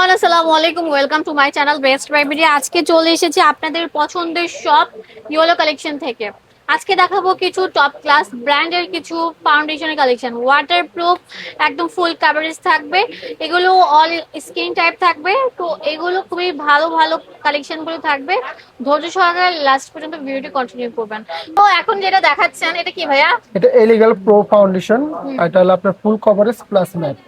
Everyone আসসালামু আলাইকুম। Welcome to my channel best primary আজকে চলে এসেছি আপনাদের পছন্দের শপ ইয়েলো কালেকশন থেকে। আজকে দেখাবো কিছু টপ ক্লাস ব্র্যান্ডের কিছু ফাউন্ডেশনের কালেকশন ওয়াটারপ্রুফ একদম ফুল কাভারেজ থাকবে। এগুলো অল স্কিন টাইপ থাকবে। তো এগুলো খুবই ভালো ভালো কালেকশনগুলো থাকবে। ধৈর্য সহকারে লাস্ট পর্যন্ত ভিডিওটি কন্টিনিউ করবেন। তো এখন যেটা দেখাচ্ছেন এটা কি ভাইয়া? এটা এলিগাল প্রো ফাউন্ডেশন এটা হলো আপনার full coverage plus matte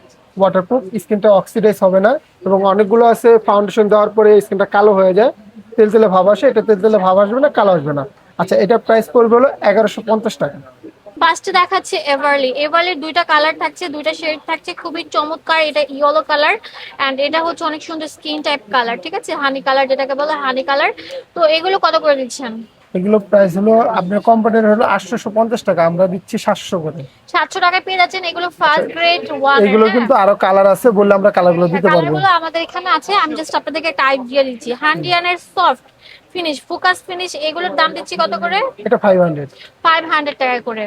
waterproof স্কিনটা অক্সিডাইজ হবে না এবং অনেকগুলো আছে ফাউন্ডেশন দেওয়ার পরে স্কিনটা কালো হয়ে যায়। তেল তেলে ভাব আসে, এটা তেল তেলে ভাব আসবে না, কালো আসবে না। আচ্ছা এটা প্রাইস পড়বে হলো এগারোশো পঞ্চাশ টাকা। ফার্স্টে দেখাচ্ছে এভারলি এভারলির দুইটা কালার থাকছে, দুইটা শেড থাকছে, খুবই চমৎকার এটা ইয়েলো কালার এন্ড এটা হচ্ছে অনেক সুন্দর স্কিন টাইপ কালার ঠিক আছে? হানি কালার যেটাকে বলে হানি কালার তো এগুলো কত করে দিচ্ছেন? এগুলো প্রাইস হলো আপনার কম্পিউটার হলো আটশোশো পঞ্চাশ টাকা আমরা দিচ্ছি সাতশো করে। সাতশো টাকায় পেয়ে যাচ্ছেন এগুলো ফার্স্ট গ্রেড ওয়ান এগুলো কিন্তু আরও কালার আছে বললে আমরা কালারগুলো দিতে পারব। কালারগুলো আমাদের এখানে আছে আমি জাস্ট আপনাদেরকে টাইপ দিয়ে দিচ্ছি। হান্ডিয়ানের সফট ফিনিশ ফোকাস ফিনিশ এগুলোর দাম দিচ্ছি কত করে? এটা ফাইভ হান্ড্রেড ফাইভ হান্ড্রেড টাকা করে।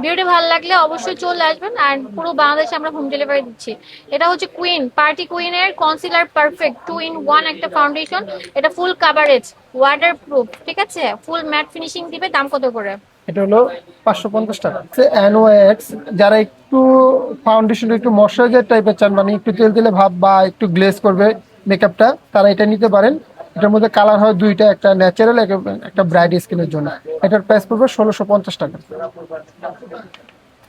ভিডিওটি ভালো লাগলে অবশ্যই চলে আসবেন আর পুরো বাংলাদেশে আমরা হোম ডেলিভারি দিচ্ছি। এটা হচ্ছে queen party কুইনের concealer perfect two in one একটা ফাউন্ডেশন এটা ফুল কাভারেজ ওয়াটার প্রুফ ঠিক আছে? ফুল ম্যাট ফিনিশিং দিবে দাম কত করে? এটা হলো পাঁচশো পঞ্চাশ টাকা। এক্স যারা একটু ফাউন্ডেশন একটু ময়শ্চারাইজার টাইপের চান মানে একটু তেল তেলে ভাব বা একটু গ্লেজ করবে মেকআপটা তারা এটা নিতে পারেন। এটার মধ্যে কালার হয় দুইটা একটা ন্যাচারাল একটা ব্রাইট স্কিনের জন্য। এটার প্রাইস পড়বে ষোলোশো পঞ্চাশ টাকা।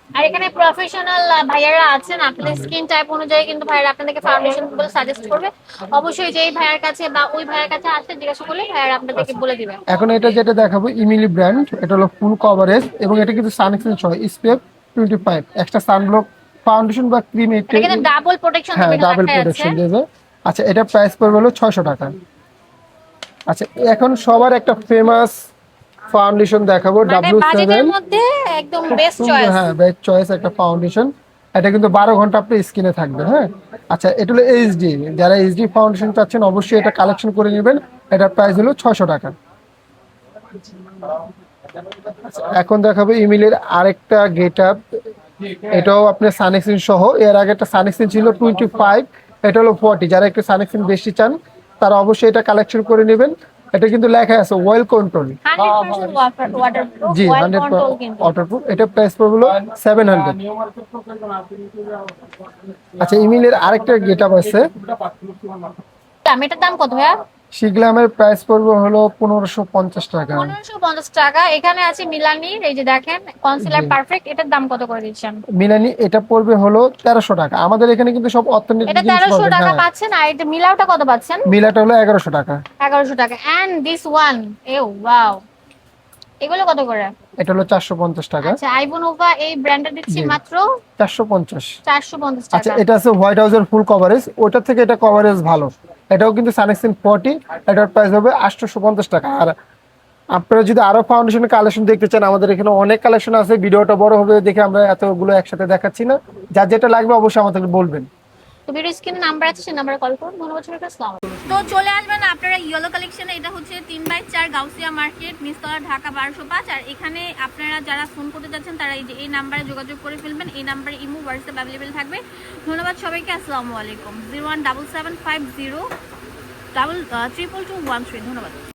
আর এখানে প্রফেশনাল ভাইয়ারা আছেন আপনাদের স্কিন টাইপ অনুযায়ী কিন্তু ভাইয়ারা আপনাদেরকে ফাউন্ডেশনগুলো সাজেস্ট করবে। অবশ্যই যেই ভাইয়ার কাছে বা ওই ভাইয়ার কাছে আসতে জিজ্ঞাসা করলে ভাইয়ারা আপনাদেরকে বলে দিবে। এখন এটা যেটা দেখাবো ইমিলি ব্র্যান্ড এটা হলো ফুল কভারেজ এবং এটা কিন্তু সানস্ক্রিন সহ স্পেপ টোয়েন্টি ফাইভ একটা সানব্লক ফাউন্ডেশন বা ক্রিম এটা ডাবল প্রোটেকশন হ্যাঁ ডাবল প্রোটেকশন দেবে। আচ্ছা এটা প্রাইস পড়বে হলো ছয়শো টাকা। আচ্ছা এখন সবার একটা ফেমাস ফাউন্ডেশন দেখাবো মানে ডাব্লিউ বাজেটের সেভেন মধ্যে একদম বেস্ট চয়েস হ্যাঁ বেস্ট চয়েস একটা ফাউন্ডেশন এটা কিন্তু বারো ঘণ্টা আপনার স্কিনে থাকবে হ্যাঁ? আচ্ছা এটা হলো এইচডি যারা এইচডি ফাউন্ডেশন চাচ্ছেন অবশ্যই এটা কালেকশন করে নেবেন। এটার প্রাইস হলো ছয়শো টাকা। আচ্ছা, এখন দেখাবো ইমিলের আরেকটা গেট আপ এটাও আপনার সানেক্সিন সহ। এর আগে একটা সানেক্সিন ছিল টোয়েন্টি ফাইভ এটা হলো ফর্টি যারা একটু সানেক্সিন বেশি চান তারা অবশ্যই এটা কালেকশন করে নেবেন। এটা কিন্তু লেখা আছে ওয়েল কন্ট্রোল 100% ওয়াটারপ্রুফ জি হান্ড্রেড ওয়াটারপ্রুফ এটা প্রাইস পড়বে সেভেন হান্ড্রেড আচ্ছা ইমিলের আরেকটা গেট আপ আছে। দাম এটার দাম কত ভাইয়া? শিগলামের প্রাইস পড়বে হলো পনেরোশো পঞ্চাশ টাকা। পনেরোশো পঞ্চাশ টাকা। এখানে আছে মিলানির এই যে দেখেন কনসিলার পারফেক্ট এটার দাম কত করে দিচ্ছেন? মিলানি এটা পড়বে হলো তেরোশো টাকা। আমাদের এখানে কিন্তু সব অর্থনৈতিক এটা তেরোশো টাকা হ্যাঁ। পাচ্ছেন আর এটা মিলাওটা কত পাচ্ছেন? মিলাটা হলো এগারোশো টাকা। এগারোশো টাকা। And this one A wow এগুলো কত করে? এটা হলো চারশো পঞ্চাশ টাকা। আচ্ছা আইবোনোভা এই ব্র্যান্ডটা দিচ্ছি মাত্র চারশো পঞ্চাশ। চারশো পঞ্চাশ আচ্ছা এটা আছে হোয়াইট হাউসের ফুল কভারেজ ওটার থেকে এটা কভারেজ ভালো। এটাও কিন্তু সানেক্সিন ফর্টি এটার প্রাইস হবে আটশোশো পঞ্চাশ টাকা। আর আপনারা যদি আরও ফাউন্ডেশনের কালেকশন দেখতে চান, আমাদের এখানে অনেক কালেকশন আছে। ভিডিওটা বড় হবে দেখে আমরা এতগুলো একসাথে দেখাচ্ছি না। যার যেটা লাগবে অবশ্যই আমাদেরকে বলবেন। তো ভিডিও নাম্বার আছে, সেই নাম্বারে কল করুন। ধন্যবাদ সবাইকে, আসসালামু। তো চলে আসবেন আপনারা ইয়েলো কালেকশনে এটা হচ্ছে তিন বাই চার গাউসিয়া মার্কেট নিস্তলা ঢাকা বারোশো পাঁচ। আর এখানে আপনারা যারা ফোন করতে যাচ্ছেন, তারা এই যে, এই নাম্বারে যোগাযোগ করে ফেলবেন। এই নাম্বারে ইমো, হোয়াটসঅ্যাপ অ্যাভেলেবেল থাকবে। ধন্যবাদ সবাইকে, আসসালামু আলাইকুম। Zero one double seven five zero double triple two one three ধন্যবাদ।